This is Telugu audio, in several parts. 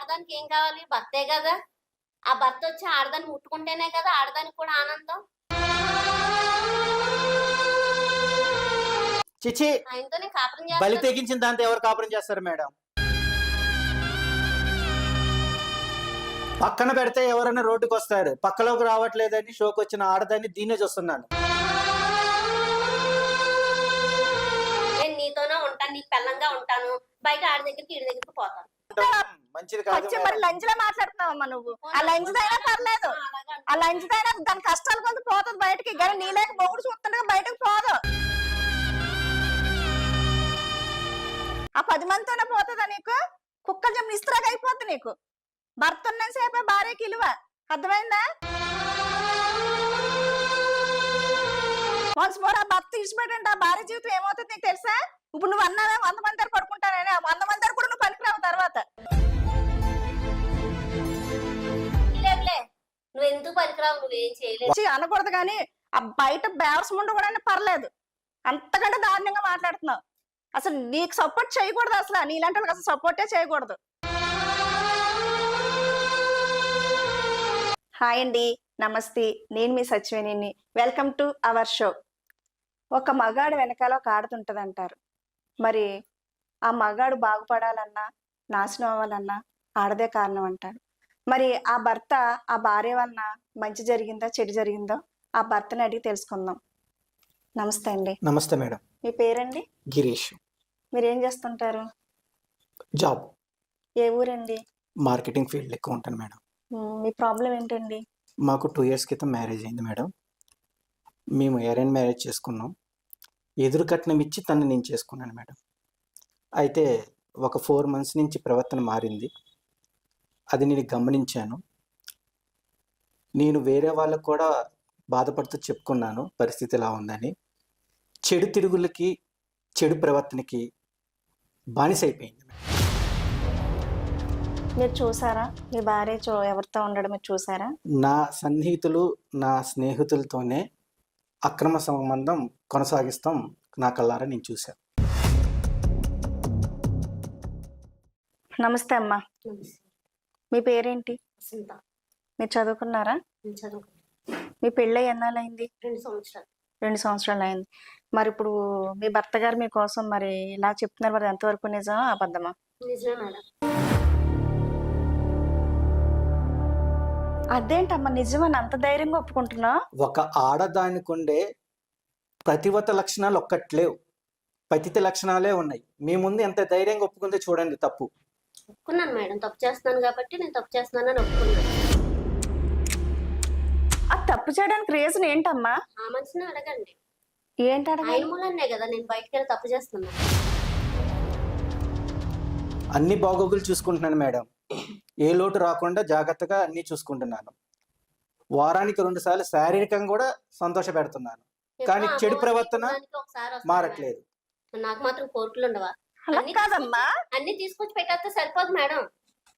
ఆడదానికి ఏం కావాలి? భర్తే కదా. ఆ భర్త వచ్చి ఆడదాన్ని ముట్టుకుంటేనే కదా ఆడదానికి కూడా ఆనందం. చిచి ఆయనతోనే కాపురం బలి చేస్తాను తెగించిన దాంతో ఎవరు కాపురం చేస్తారు మేడం? పక్కన పెడితే ఎవరైనా రోడ్డుకి వస్తారు. పక్కలోకి రావట్లేదని షోకి వచ్చిన ఆడదాన్ని దీన్నే చూస్తున్నాను. నేను నీతోనే ఉంటాను నీకు పెళ్ళంగా ఉంటాను. బయట ఆడి దగ్గరికి ఈడి దగ్గరికి పోతాను. మంచిది కాదు వచ్చి మరి మేడం. లంచ్లో మాట్లాడుతున్నావమ్మా నువ్వు. ఆ లంచ్ అయినా పర్లేదు. ఆ, లంచ్ అయినా దాని కష్టాలు కొంత పోతుంది బయటకి. కానీ నీలేక మొగుడు చూస్తుండగా బయటకు పోదు. ఆ పది మందితోనే పోతుందా నీకు? కుక్కలు చెప్పి ఇస్త్రాగా అయిపోద్ది నీకు. భర్త ఉన్న సేపే భార్యకి ఇలువ అర్థమైందా? వన్స్ మోర్ ఆ భర్త ఇచ్చిపెట్టండి ఆ భార్య జీవితం ఏమవుతుంది నీకు తెలుసా? ఇప్పుడు నువ్వు అన్నావే వంద మంది దగ్గర పడుకుంటానని. ఆ వంద ఎందుకు పనికిరావు? నువ్వేం చేయలేదు అనకూడదు కానీ ఆ బయట బేవర్స్ ముందు కూడా పర్లేదు. అంతకంటే దారుణంగా మాట్లాడుతున్నావు. అసలు నీకు సపోర్ట్ చేయకూడదు అసలు. నీలాంటి వాళ్ళకి అసలు సపోర్టే చేయకూడదు. హాయ్ అండి. నమస్తే. నేను మీ సచివేని వెల్కమ్ టు అవర్ షో. ఒక మగాడు వెనకాల ఒక ఆడుతుంటది అంటారు మరి ఆ మగాడు బాగుపడాలన్నా నాశనం అవ్వాలన్నా ఆడదే కారణం అంటారు. మరి ఆ భర్త ఆ భార్య వలన మంచి జరిగిందా చెడు జరిగిందో? ఆ భర్తని అడిగి తెలుసుకుందాం. నమస్తే అండి. నమస్తే మేడం. మీ పేరండి? గిరీష్. మీరు ఏం చేస్తుంటారు? జాబ్. ఏ ఊరండి? మార్కెటింగ్ ఫీల్డ్ ఎక్కువ ఉంటాను మేడం. మ్, ప్రాబ్లం ఏంటండి? మాకు టూ ఇయర్స్ క్రితం మ్యారేజ్ అయింది మేడం. మేము అరేంజ్ మ్యారేజ్ చేసుకున్నాం. ఎదురు కట్నం ఇచ్చి తను నేను చేసుకున్నాను మేడం. అయితే ఒక ఫోర్ మంత్స్ నుంచి ప్రవర్తన మారింది. అది నేను గమనించాను. నేను వేరే వాళ్ళకు కూడా బాధపడుతూ చెప్పుకున్నాను పరిస్థితి ఎలా ఉందని. చెడు తిరుగులకి చెడు ప్రవర్తనకి బానిస అయిపోయింది. మీరు చూసారా? మీ భార్య చూ ఎవరితో ఉండడం మీరు చూసారా? నా సన్నిహితులు నా స్నేహితులతోనే అక్రమ సంబంధం కొనసాగిస్తాం నా కళ్ళారా నేను చూశాను నమస్తే అమ్మా. మీ పేరేంటి? మీరు చదువుకున్నారా. మీ పెళ్ళై ఎన్నాళ్ళైంది రెండు సంవత్సరాలు. రెండు సంవత్సరాలు అయింది మరి ఇప్పుడు మీ భర్త గారు మీకోసం మరి ఇలా చెప్తున్నారు మరి ఎంతవరకు నిజమా అబద్ధమా? నిజమే మేడం. అదేంటమ్మా నిజమని అంత ధైర్యంగా ఒప్పుకుంటున్నా? ఒక ఆడదానికి ఉండే ప్రతివత లక్షణాలు ఒక్కట్లేవు. పతిత లక్షణాలే ఉన్నాయి. మీ ముందు ఎంత ధైర్యంగా ఒప్పుకుందో చూడండి తప్పు. ఒప్పుకున్నాను మేడం. తప్పు చేస్తున్నాను కాబట్టి నేను తప్పు చేస్తున్నానని ఒప్పుకున్నాను. ఆ తప్పు చేయడానికి రీజన్ ఏంటమ్మా? ఆ మనిషిని అడగండి. ఏంటి అడగాలి? ఆయన మూలనే కదా నేను బయటికి వెళ్ళి తప్పు చేస్తున్నాను. అన్ని బాగోగులు చూసుకుంటున్నాను మేడం. ఏ లోటు రాకుండా జాగ్రత్తగా అన్ని చూసుకుంటున్నాను. వారానికి రెండు సార్లు శారీరకంగా కూడా సంతోష పెడుతున్నాను కానీ చెడు ప్రవర్తన ఒకసారి వస్తాను మారట్లేదు. నాకు మాత్రం కోరికలు ఉండవా? అలా అన్ని కాదమ్మా. అన్ని తీసుకొచ్చి పెట్టేస్తే సరిపోదు మేడం.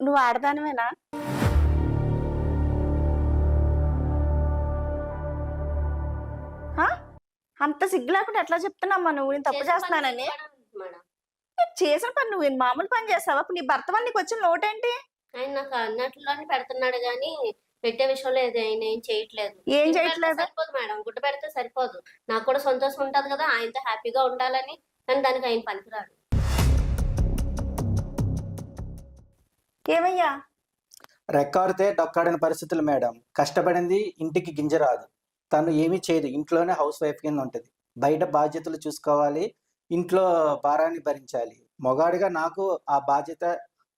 నువ్వు ఆడదానివేనా? ఆ? అంత సిగ్గు లేకుండా ఎట్లా చెప్తున్నామ్మా నువ్వు? నేను తప్పు చేస్తున్నానని. చేసిన పని నువ్వు మామూలు పని చేస్తావా? అప్పుడు నీ భర్త నీకు వచ్చిన లోటేంటి? ఆయన నాకు అన్నట్లోనే పెడుతున్నాడు కానీ పెట్టే విషయంలో ఆయన ఏం చేయట్లేదు. ఏం చేయట్లేదు? సరిపోదు మేడం. గుడ్డ పెడితే సరిపోదు. నాకు కూడా సంతోషం ఉంటది కదా ఆయనతో హ్యాపీగా ఉండాలని కానీ దానికి ఆయన పనికిరాడు. ఏమయ్యా? రెక్కాడితే డొక్కాడని పరిస్థితులు మేడం. కష్టపడింది ఇంటికి గింజ రాదు. తను ఏమీ చేయదు. ఇంట్లోనే హౌస్ వైఫ్ కింద ఉంటుంది. బయట బాధ్యతలు చూసుకోవాలి. ఇంట్లో భారాన్ని భరించాలి. మొగాడిగా నాకు ఆ బాధ్యత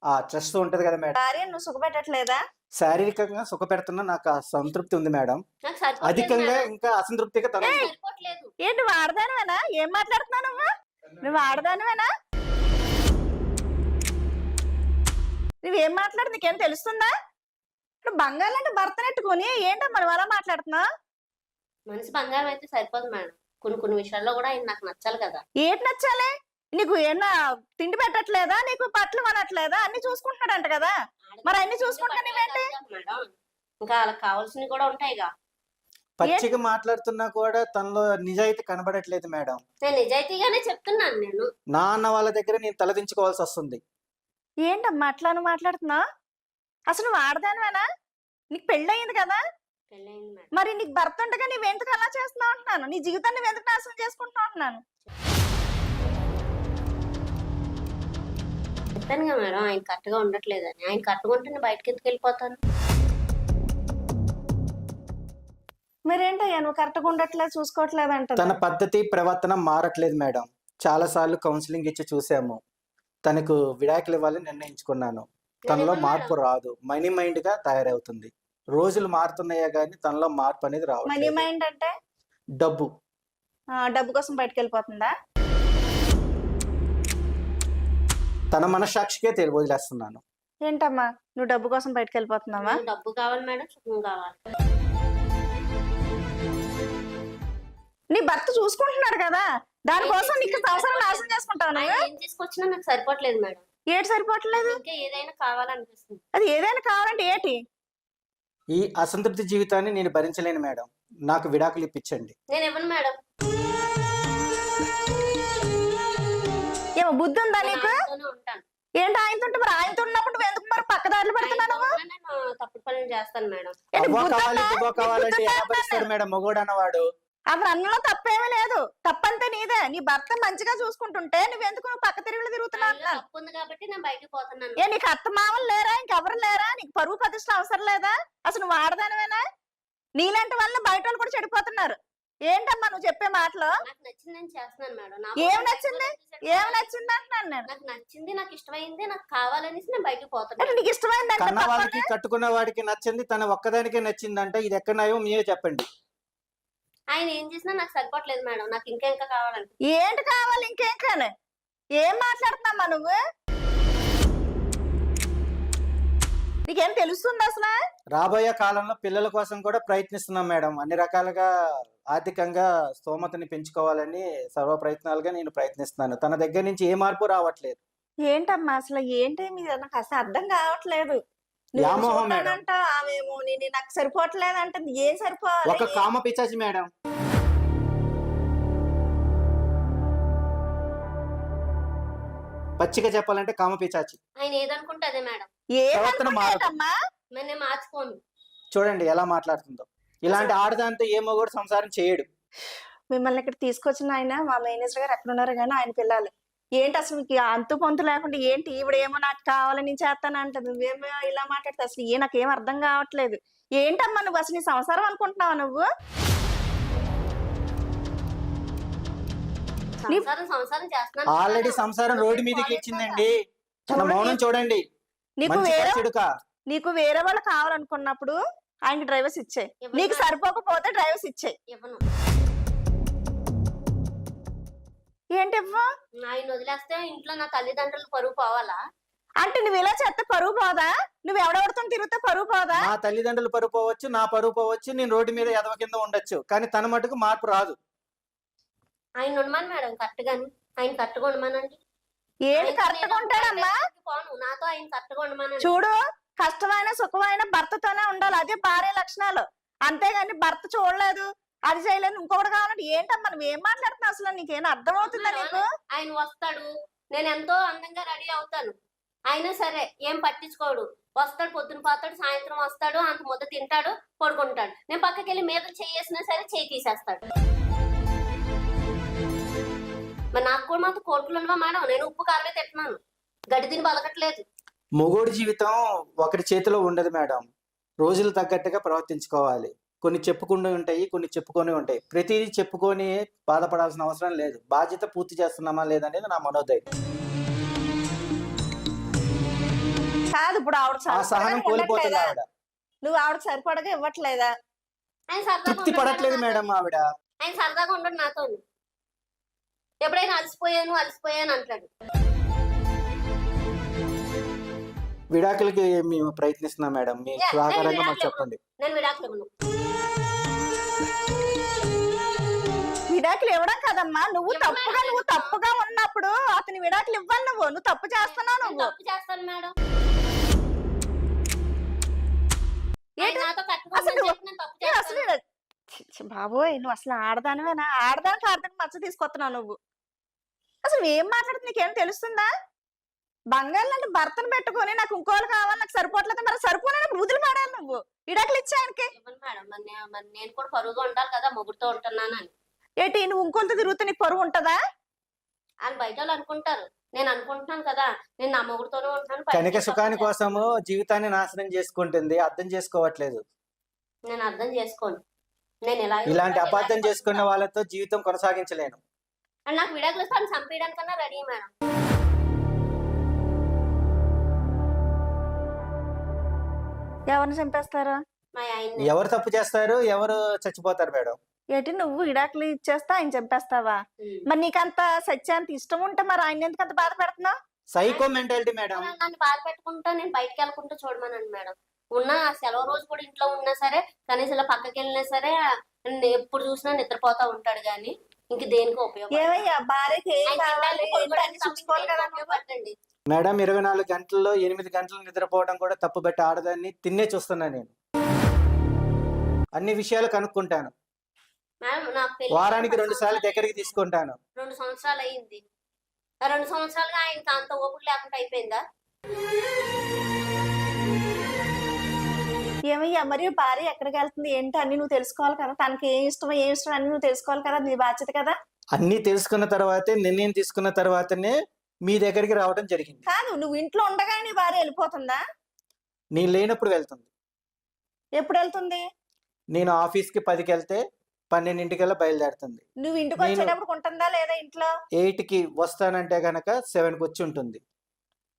ఆ ట్రస్ట్ ఉంటది కదా మేడం. భార్య నువ్వు సుఖపెట్టట్లేదా? శారీరకంగా సుఖ పెడుతున్నా నాకు ఆ సంతృప్తి ఉంది మేడం. నాకు సరిపోవట్లేదు అధికంగా మేడం. ఇంకా అసంతృప్తిగా తన ఏంటి నువ్వు ఆడదానివేనా? ఏం మాట్లాడుతున్నావు నువ్వు? నువ్వు ఆడదానివేనా? నువ్వేం మాట్లాడు నీకేం తెలుస్తుందా? ఇప్పుడు బంగారం అంటే భర్త నెట్టుకొని ఏంటమ్మా నువ్వు అలా మాట్లాడుతున్నావు? మనిషి బంగారం అయితే సరిపోదు మేడం. కొన్ని కొన్ని విషయాల్లో కూడా ఆయన నాకు నచ్చాలి కదా. ఏంటి నచ్చాలి? నీకు ఏమన్నా తిండి పెట్టట్లేదా? నీకు బట్టలు అనట్లేదా అన్ని చూసుకుంటున్నాడంట కదా. మరి అన్ని చూసుకుంటా నీవేంటి? మేడం. ఇంకా వాళ్ళకి కావాల్సినవి కూడా ఉంటాయిగా పచ్చిగా మాట్లాడుతున్నా కూడా తనలో నిజాయితీ కనబడట్లేదు మేడం. నేను నిజాయితీగానే చెప్తున్నాను నేను. నా అన్న వాళ్ళ దగ్గర నేను తలదించుకోవాల్సి వస్తుంది. ఏంటమ్మా అట్లా నువ్వు మాట్లాడుతున్నావు అసలు నువ్వు ఆడదానివేనా? నీకు పెళ్ళి అయింది కదా? పెళ్ళయింది మేడం. మరి నీకు భర్త ఉండగా నువ్వెందుకు అలా చేస్తున్నావు అంటున్నాను? నీ జీవితాన్ని ఎందుకు నాశనం చేసుకుంటున్నావు అంటున్నాను? చెప్పాను కదా మేడం ఆయన కరెక్ట్గా ఉండట్లేదని. ఆయన కరెక్ట్గా ఉంటే నేను బయటకి ఎందుకు వెళ్ళిపోతాను? మరేంటయ్యా నువ్వు కరెక్ట్గా ఉండట్లేదు చూసుకోవట్లేదు అంట తన పద్ధతి ప్రవర్తన మారట్లేదు మేడం. చాలాసార్లు కౌన్సిలింగ్ ఇచ్చి చూసాము. తనకు విడాకులు ఇవ్వాలని నిర్ణయించుకున్నాను. తనలో మార్పు రాదు. మనీ మైండ్గా తయారవుతుంది. రోజులు మారుతున్నాయా కానీ తనలో మార్పు అనేది మనీ రావట్లేదు మైండ్ అంటే? డబ్బు. ఆ, డబ్బు కోసం బయటకు వెళ్ళిపోతుందా తన మనసాక్షికే తెలియ వదిలేస్తున్నాను. ఏంటమ్మా? నువ్వు డబ్బు కోసం బయటకు వెళ్ళిపోతున్నావా డబ్బు కావాలి మేడం సుఖం కావాలి. నీ భర్త చూసుకుంటున్నాడు కదా? దానికోసం నీకు సంవత్సరం నాశనం చేసుకుంటావు నువ్వు ఏం తీసుకొచ్చినా నాకు సరిపోవట్లేదు మేడం. ఏటి సరిపోవట్లేదు? ఇంకా ఏదైనా కావాలనిపిస్తుంది. అది ఏదైనా కావాలంటే ఏటి? ఈ అసంతృప్తి జీవితాన్ని నేను భరించలేను మేడం. నాకు విడాకులు ఇప్పించండి. నేను ఇవ్వను మేడం. ఏమో బుద్ధి ఉందా నీకు? ఉంటాను. ఏంటి ఆయనతో ఉంటే మరి? ఆయనతో ఉన్నప్పుడు నువ్వు ఎందుకు మరి పక్కదారులు ఆయనతో ఉన్నా నేను తప్పుడు పనులు చేస్తాను మేడం. ఏంటి అవ్వ బుద్ధి కావాలి ఉందా? దివ్వ నీకు కావాలంటే బుద్ధి ఎలా ఉందా? భరిస్తాడు మేడం మొగోడు అన్నవాడు అసలు అన్నలో తప్పేమీ లేదు. తప్పంతే నీదే. నీ భర్త మంచిగా చూసుకుంటుంటే నువ్వెందుకు నువ్వు పక్క తిరుగులు తిరుగుతున్నావు ఆయనలో అంటున్నాను. తప్పు ఉంది కాబట్టి నేను బయటకు పోతున్నాను. ఏ నీకు అత్త మామలు లేరా? ఇంకెవరు లేరా? నీకు పరువు ప్రతిష్ట అవసరం లేదా? అసలు నువ్వు ఆడదానివేనా? నీలాంటి వల్ల బయట వాళ్ళు కూడా చెడిపోతున్నారు. ఏంటమ్మా నువ్వు చెప్పే మాటలు? నచ్చింది ఏం నచ్చింది? ఏం. నచ్చింది అంటున్నాను నేను? నాకు నచ్చింది నాకు ఇష్టమైంది నాకు కావాలనేసి నేను బయటకు అంటే పోతున్నాను నీకు? వాళ్ళకి కట్టుకున్న వాడికి నచ్చింది తన ఒక్కదానికే నచ్చిందంటే ఇది ఎక్కడ నయం మీరే చెప్పండి. ఆయన ఏం చేసినా నాకు సరిపోవట్లేదు మేడం. నాకు ఇంకా ఇంకా కావాలంటే. ఏంటి కావాలి? ఇంకేం కానీ ఏం మాట్లాడుతున్నామ్మా నువ్వు? నీకేం తెలుస్తుంది అసలు? రాబోయే కాలంలో పిల్లల కోసం కూడా ప్రయత్నిస్తున్నాం మేడం. అన్ని రకాలుగా ఆర్థికంగా స్తోమతని పెంచుకోవాలని సర్వ ప్రయత్నాలుగా నేను ప్రయత్నిస్తున్నాను. తన దగ్గర నుంచి ఏ మార్పు రావట్లేదు. ఏంటమ్మా అసలు? ఏంటి మీద? నాకు అసలు అర్థం కావట్లేదు. నువ్వు ఆమెమో నేను నాకు సరిపోవట్లేదు అంటే ఏం సరిపోవాలి? ఒక కామ పిచాచి మేడం. పచ్చిగా చెప్పాలంటే కామ పిచాచి ఆయన ఏదనుకుంటే అదే మేడం. ప్రవర్తన మారదు. ఏమనుకుంటేనమ్మా మరి నేను మార్చుకోను. చూడండి ఎలా మాట్లాడుతుందో. ఇలాంటి ఆడదాంతో ఏ మగోడు సంసారం చేయడు. మిమ్మల్ని ఇక్కడ తీసుకొచ్చిన ఆయన మా మేనేజర్ గారు ఎక్కడ ఉన్నారు కానీ ఆయన పిల్లలు. ఏంటి అసలు మీకు అంతు పొంతు లేకుండా ఏంటి? ఈవిడేమో నాకు కావాలని చేస్తాను అంటది. నువ్వేమో ఇలా మాట్లాడితే అసలు ఏ నాకేం అర్థం కావట్లేదు. ఏంటమ్మా నువ్వు? అసలు నీ సంసారం అనుకుంటున్నావా నువ్వు? నీ- సంసారం సంసారం చేస్తున్నాను. ఆల్రెడీ. సంసారం రోడ్డు మీదకి ఇచ్చిందండి తన చూడండి. మౌనం చూడండి. నీకు వేరే చెడుకా నీకు వేరే వాళ్ళు కావాలనుకున్నప్పుడు ఆయనకి డ్రైవర్స్ ఇచ్చాయి. నీకు. సరిపోకపోతే డ్రైవర్స్ ఇచ్చాయి. ఇవ్వను. ఏంటి? ఆయన వదిలేస్తే ఇంట్లో నా తల్లిదండ్రులు పరువు పోవాలా? అంటే నువ్వు ఇలా చేస్తే పరువు పోదా? నువ్వు ఎవడెవరితో తిరిగితే పరువు పోదా? నా తల్లిదండ్రులు పరువు పోవచ్చు నా పరువు పోవచ్చు నేను రోడ్డు మీద ఎదవ కింద ఉండొచ్చు కానీ తన మటుకు మార్పు రాదు. ఆయన ఉండమని మేడం కరెక్ట్ గాని. ఆయన కరెక్ట్గా ఉండమనండి. ఏంటి ఆయనతో కరెక్ట్ నేను ఉంటాడమ్మా పోను నాతో ఆయన కరెక్ట్గా ఉండమనండి. చూడు కష్టమైన సుఖమైన భర్తతోనే ఉండాలి అదే భార్య లక్షణాలు. అంతేగాని భర్త చూడలేదు అది చేయలేదు ఇంకొకటి కావాలంటే ఏంటమ్మా నువ్వు ఏం మాట్లాడుతున్నావు అసలు? నీకేం అర్థం అవుతుందా నీకు? ఆయన వస్తాడు. నేను ఎంతో అందంగా రెడీ అవుతాను. అయినా సరే ఏం పట్టించుకోడు. వస్తాడు పొద్దున పోతాడు సాయంత్రం వస్తాడు అంత ముద్ద తింటాడు పడుకుంటాడు. నేను పక్కకి వెళ్ళి మీద చేసినా సరే చేయి తీసేస్తాడు. మరి నాకు కూడా మాత్రం కోట్లు ఉన్నవా మేడం? నేను ఉప్పు కారమే తింటున్నాను. గడ్డి తిని బలకట్లేదు మొగోడి జీవితం ఒకరి చేతిలో ఉండదు మేడం. రోజులు తగ్గట్టుగా ప్రవర్తించుకోవాలి. కొన్ని చెప్పుకుంటూ ఉంటాయి కొన్ని చెప్పుకొని ఉంటాయి. ప్రతిదీ చెప్పుకొని బాధపడాల్సిన అవసరం లేదు. బాధ్యత పూర్తి చేస్తున్నామా లేదనేది నా మనోదయం కాదు ఇప్పుడు ఆవిడ ఆ సహనం కోల్పోతుంది? ఆవిడ. నువ్వు ఆవిడ సరిపడగా ఇవ్వట్లేదా? ఆయన తృప్తి పడట్లేదు. మేడం ఆవిడ. ఆయన సరదాగా ఉండడు నాతో ఎప్పుడైనా అలసిపోయాను అలసిపోయాను అంటాడు. విడాకులకి మేము ప్రయత్నిస్తున్నాం మేడం. మీ సహకారంగా మాకు చెప్పండి. నేను విడాకులు విడాకులు ఇవ్వడం కదమ్మా. నువ్వు ఇవ్వను తప్పుగా మేడం, నువ్వు ఇవ్వను. తప్పుగా ఉన్నప్పుడు అతని విడాకులు ఇవ్వాలి నువ్వు. నువ్వు తప్పు చేస్తున్నావు నేను నువ్వు. తప్పు చేస్తాను మేడం. ఏంటి? నాతో కట్టుకోమని అసలు నువ్వు- చెప్పి నేను తప్పు ఏ అసలు చేస్తాను. ఛీ, ఛీ, బాబోయ్ నువ్వు అసలు ఆడదానివేనా? ఆడదానికి ఆడదానికి మచ్చ తీసుకొస్తున్నావు నువ్వు. అసలు నువ్వు ఏం మాట్లాడుతుంది నీకేం తెలుస్తుందా? బంగారు లాంటి భర్తను పెట్టుకొని నాకు ఇంకోళ్ళు కావాలి నాకు సరిపోవట్లేదు మరి సరిపో విడాకులు ఇచ్చా ఆయనకి. ఇవ్వను మేడం. మరి నే- మరి నేను కూడా పరుగుగా ఉండాలి కదా మొగుడుతో ఉంటున్నాను అని ఏంటి నువ్వు ఇంకొంత తిరుగుతూ నీ పరువు ఉంటదా? అని బయట వాళ్ళు అనుకుంటారు. నేను అనుకుంటున్నాను కదా. నేను నా మొగుడుతోనే ఉంటున్నాను బయటికి కనిక సుఖాని కోసము జీవితాన్ని నాశనం చేసుకుంటుంది. అర్థం చేసుకోవట్లేదు. నేను అర్థం చేసుకోను. నేను ఇలా ఇలాంటి అబద్ధం చేసుకున్న వాళ్ళతో జీవితం కొనసాగించలేను. అండ్ నాకు విడాకులు వస్తే అని చంపేయడానికన్నా రెడీ మేడం. ఎవరిని చంపేస్తారా? మా ఆయన ఎవరు తప్పు చేస్తారు? ఎవరు చచ్చిపోతారు మేడం? ఏంటి నువ్వు విడాకులు ఇచ్చేస్తా ఆయన చంపేస్తావా? మరి నీకంత సత్యాంత ఇష్టం ఉంటే మరి ఆయన ఎందుకు అంత బాధ పెడుతున్నావు? సైకో మెంటాలిటీ మేడం నన్ను బాధ పెట్టుకుంటా నేను బయటకు వెళ్ళకుంటూ చూడమనండి మేడం ఉన్న ఆ సెలవు రోజు కూడా ఇంట్లో ఉన్నా సరే కనీసం ఇలా పక్కకి వెళ్ళినా సరే ఎప్పుడు చూసినా నిద్రపోతా ఉంటాడు గాని ఇంక దేనికి ఉపయోగం ఏమయ్యా భార్యకి ఏం కావాలి? చూసుకోవాలి కదా మేడం ఇరవై నాలుగు గంటల్లో ఎనిమిది గంటలు నిద్రపోవడం కూడా తప్పు పెట్టి ఆడదాన్ని తిన్నే చూస్తున్నా నేను. అన్ని విషయాలు కనుక్కుంటాను. వారానికి రెండు సార్లు దగ్గరికి తీసుకుంటాను. రెండు సంవత్సరాలు అయింది. రెండు సంవత్సరాలుగా ఆయనకి అంత ఓపిక లేకుండా అయిపోయిందా? ఏమయ్యా మరి భార్య ఎక్కడికి వెళ్తుంది? ఏంటి? అన్ని నువ్వు తెలుసుకోవాలి కదా. తనకి ఏం ఇష్టమో ఏం ఇష్టం అన్ని నువ్వు తెలుసుకోవాలి కదా. నీ బాధ్యత కదా. అన్ని తెలుసుకున్న తర్వాతే నిర్ణయం తీసుకున్న తర్వాతనే మీ దగ్గరికి రావడం జరిగింది. కాదు నువ్వు ఇంట్లో ఉండగానే నీ భార్య వెళ్ళిపోతుందా? నేను లేనప్పుడు వెళ్తుంది. ఎప్పుడు వెళ్తుంది? నేను ఆఫీస్కి పదికి వెళ్తే పన్నెండింటికల్లా బయలుదేరుతుంది. నువ్వు ఇంటికి నేను- వచ్చేటప్పుడు ఉంటుందా లేదా ఇంట్లో? ఎయిట్కి వస్తానంటే గనక సెవెన్కి వచ్చి ఉంటుంది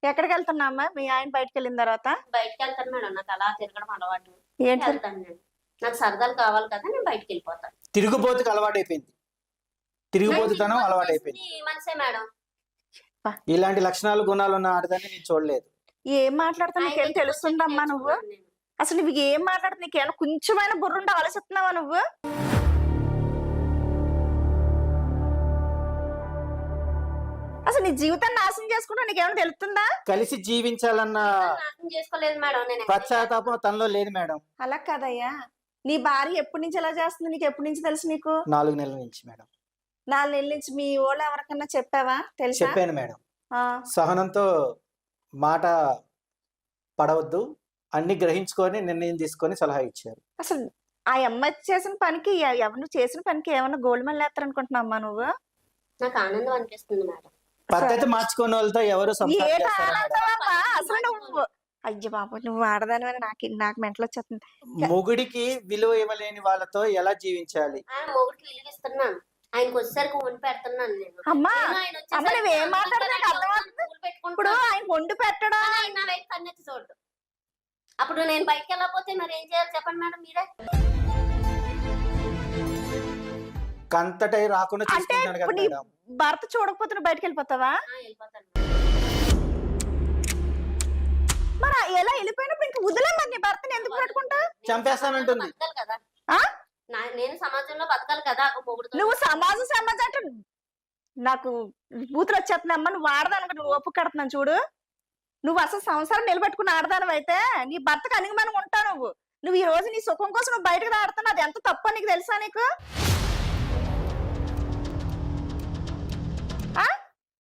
ఎక్కడికి వెళ్తున్నామ్మా మీ ఆయన బయటకు వెళ్ళిన తర్వాత? బయటకు వెళ్తాను మేడం. నాకు అలా తిరగడం అలవాటు. ఏంటి? వెళ్తాను నేను నాకు సరదాలు కావాలి కదా నేను బయటకు వెళ్ళిపోతాను తిరుగుబోతుకు అలవాటైపోయింది తిరుగుబోతుతనం అలవాటైపోయింది. ఈ మనిషే మేడం. ఇలాంటి లక్షణాలు గుణాలు ఉన్న ఆడదాన్ని నేను చూడలేదు. ఏం మాట్లాడుతున్నా? నీకేం ఆయనకి తెలుస్తుందమ్మా నువ్వు? నేను. అసలు నువ్వు ఏం మాట్లాడుతున్నా? నీకేమైనా కొంచెమైనా బుర్ర ఉంటే ఆలోచిస్తున్నావా నువ్వు? అసలు నీ జీవితాన్ని నాశనం చేసుకుంటా నీకేమైనా తెలుస్తుందా? కలిసి జీవించాలన్న నాశనం చేసుకోలేదు మేడం నేను పశ్చాత్తాపం తనలో లేదు మేడం. అలా కదయ్యా. నీ భార్య ఎప్పటి నుంచి ఎలా చేస్తుంది? నీకు ఎప్పటి నుంచి తెలుసు నీకు? నాలుగు నెలల నుంచి మేడం. నాలుగు నెలల నుంచి మీ ఓళ్ళు ఎవరికన్నా చెప్పావా? తెలుసా? చెప్పాను మేడం. ఆ, సహనంతో మాట పడవద్దు. అన్ని గ్రహించుకొని నిర్ణయం తీసుకొని సలహా ఇచ్చారు. అసలు ఆ అమ్మాయి చేసిన పనికి ఎ- ఎవరు చేసిన పనికి ఏమన్నా గోల్డ్ మెడల్ వేస్తారనుకుంటున్నామ్మా నువ్వు? నాకు ఆనందం అనిపిస్తుంది మేడం. పద్ధతి మార్చుకున్న వాళ్ళతో ఎవరు సంసారం చేస్తారా? అసలు నువ్వు అయ్యో బాబు నువ్వు ఆడదాని నాకు నాకు మెంటలు వచ్చేస్తుంది మొగుడికి విలువ ఇవ్వలేని వాళ్ళతో ఎలా జీవించాలి? ఆయన మొగుడికి ఇస్తున్నాను ఆయనకు వచ్చేసరికి వండి పెడుతున్నాను నేను. అమ్మా నేను ఆయన వచ్చేసరికి అమ్మ, నువ్వేం ఇప్పుడు. ఆయన వండి పెట్టడా కానీ ఆయన నా వైపు కన్నెత్తి చూడు అప్పుడు నేను బయటకు వెళ్ళకపోతే మరి ఏం చేయాలి? చెప్పండి మేడం మీరే. కంతటై రాకుండా అంటే చూసుకుంటాను కదా ఇప్పుడు నీ మేడం. భర్త చూడకపోతే నువ్వు బయటకు వెళ్ళిపోతావా ఆ, వెళ్ళిపోతాను. మరి ఎలా వెళ్ళిపోయినప్పుడు ఇంక వదిలే మరి నీ భర్తని ఎందుకు పెట్టుకుంటా? నేను చంపేస్తానంటుంది. సమాజంలో బతకాలి కదా. ఆ? నా- నేను సమాజంలో బతకాలి కదా ఒక మొగుడుతో నువ్వు సమాజం సమాజం అంటే నాకు బూతులు వచ్చేస్తున్నామ్మా నువ్వు ఆడదానికి నువ్వు ఒప్పు కడుతున్నాను చూడు. నువ్వు అసలు సంసారం నిలబెట్టుకుని ఆడదాను అయితే నీ భర్తకు అణిగిమని ఉంటావు నువ్వు. నువ్వు ఈ రోజు నీ సుఖం కోసం నువ్వు బయటకు ఆడుతున్నావు అది ఎంత తప్పో నీకు తెలుసా నీకు?